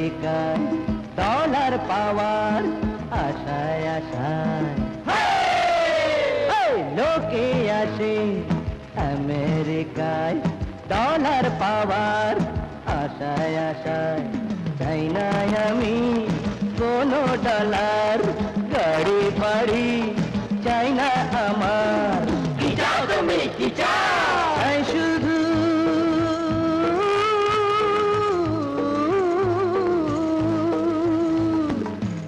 আমেরিকায় ডলার পাওয়ার আশায় আশায়। লোকে আসে আমেরিকায় ডলার পাওয়ার আশায় আশায়। চাই না আমি কোনো ডলার গাড়ি বাড়ি চাই না আমার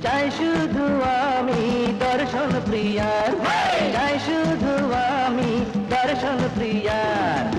চাই শুধু আমি দর্শন প্রিয়ার। চাই শুধু আমি দর্শন প্রিয়ার।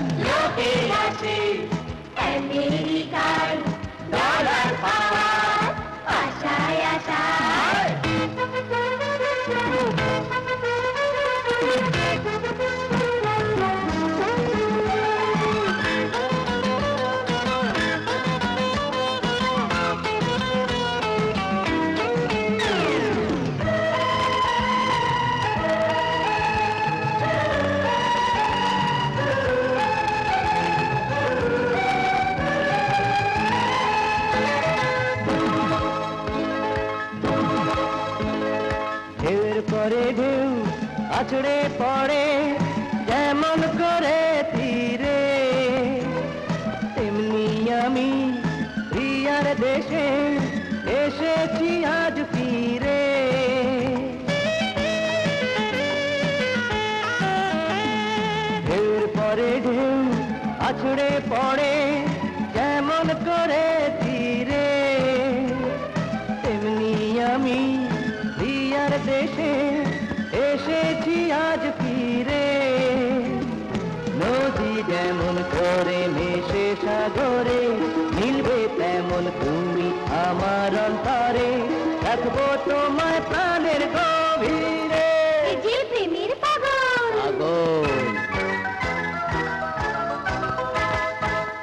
পরে ঢেউ আছড়ে পড়ে, যেমন করে তীরে। তেমনি আমি প্রিয়ার দেশে এসেছি আজ ফিরে। ঢেউয়ের পরে ঢেউ আছড়ে পড়ে, যেমন করে তীরে। তেমনি আমি দেশে এসেছি আজ ফিরে। নদী যেমন করে মেশে সাগরে মিলবে তেমন তুমি আমার অন্তরে। রাখব তোমায় প্রাণের গভীরে। প্রেমের পাগল। পাগল।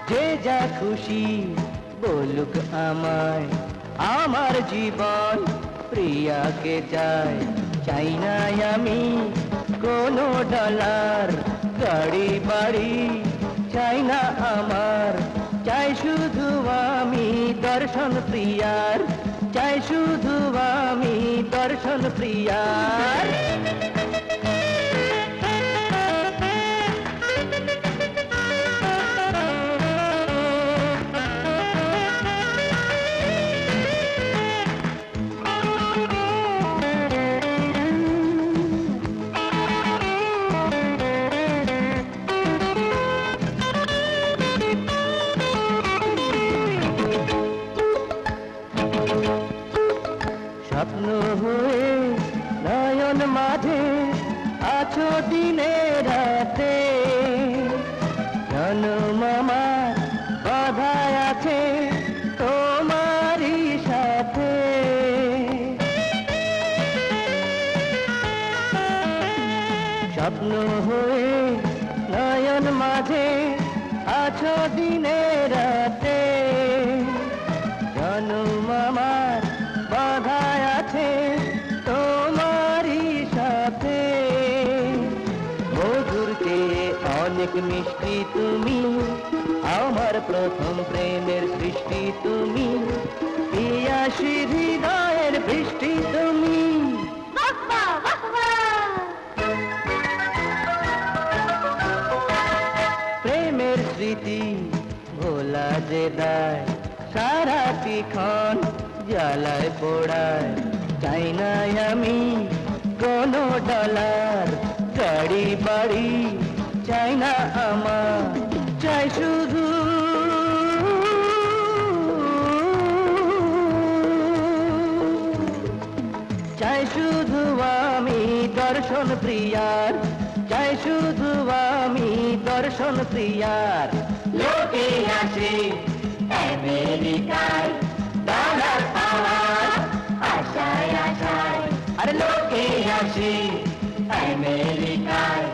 যে যা খুশি বলুক আমায় আমার জীবন প্রিয়াকে চাই চাই না আমি কোনো ডলার, গাড়ি, বাড়ি। চাই না আমার, চাই শুধু আমি দর্শন প্রিয়ার। চাই শুধু আমি দর্শন প্রিয়ার। স্বপ্ন হয়ে নয়ন মাঝে আছো দিনে রাতে। জনম আমার বাধায় আছে তোমারই সাথে। মধুর চেয়ে অনেক মিষ্টি তুমি, আমার প্রথম প্রেমের সৃষ্টি তুমি। পিয়াসী হৃদয়ের বৃষ্টি স্মৃতি ভোলা যে দায় সারাটি ক্ষণ জ্বালায় পোড়ায়। চাই না আমি কোনো ডলার, গাড়ি, বাড়ি, চাই না আমার, চাই শুধু চাই শুধু আমি দর্শন প্রিয়ার, চাই শুধু আমি দর্শন প্রিয়ার। লোকে আসে আমেরিকায় ডলার পাওয়ার আশায় আশায়। আর লোকে আসে আমেরিকায়